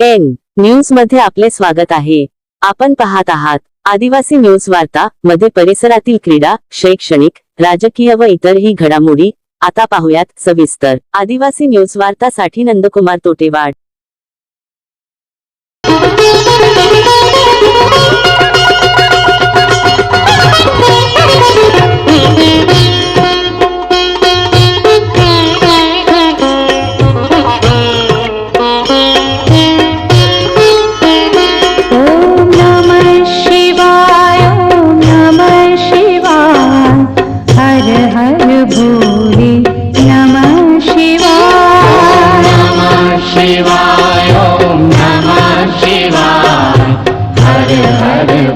N न्यूजमध्ये आपले स्वागत आहे. आपण पाहत आहात आदिवासी न्यूज वार्ता मध्ये परिसरातील क्रीडा शैक्षणिक राजकीय व इतरही घडामोडी. आता पाहूयात सविस्तर. आदिवासी न्यूज वार्ता साठी नंदकुमार तोटेवाड.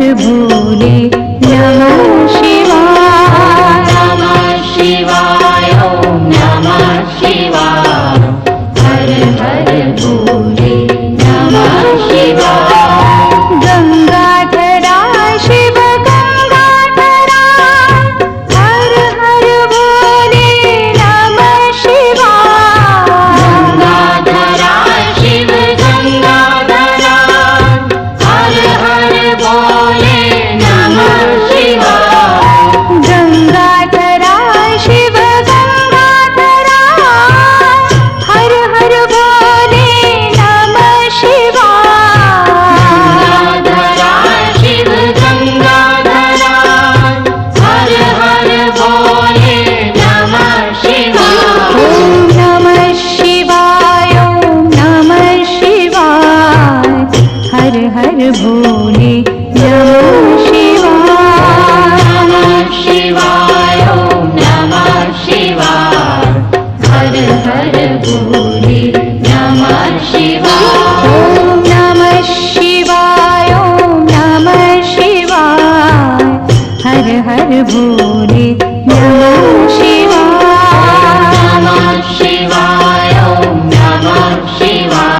ভুল हर हर भोरे नम शिवा शिवाय। नमः शिवाय हर हर भोले नमः शिवाय। नमः शिवाय नमः शिवाय हर हर भोले नमः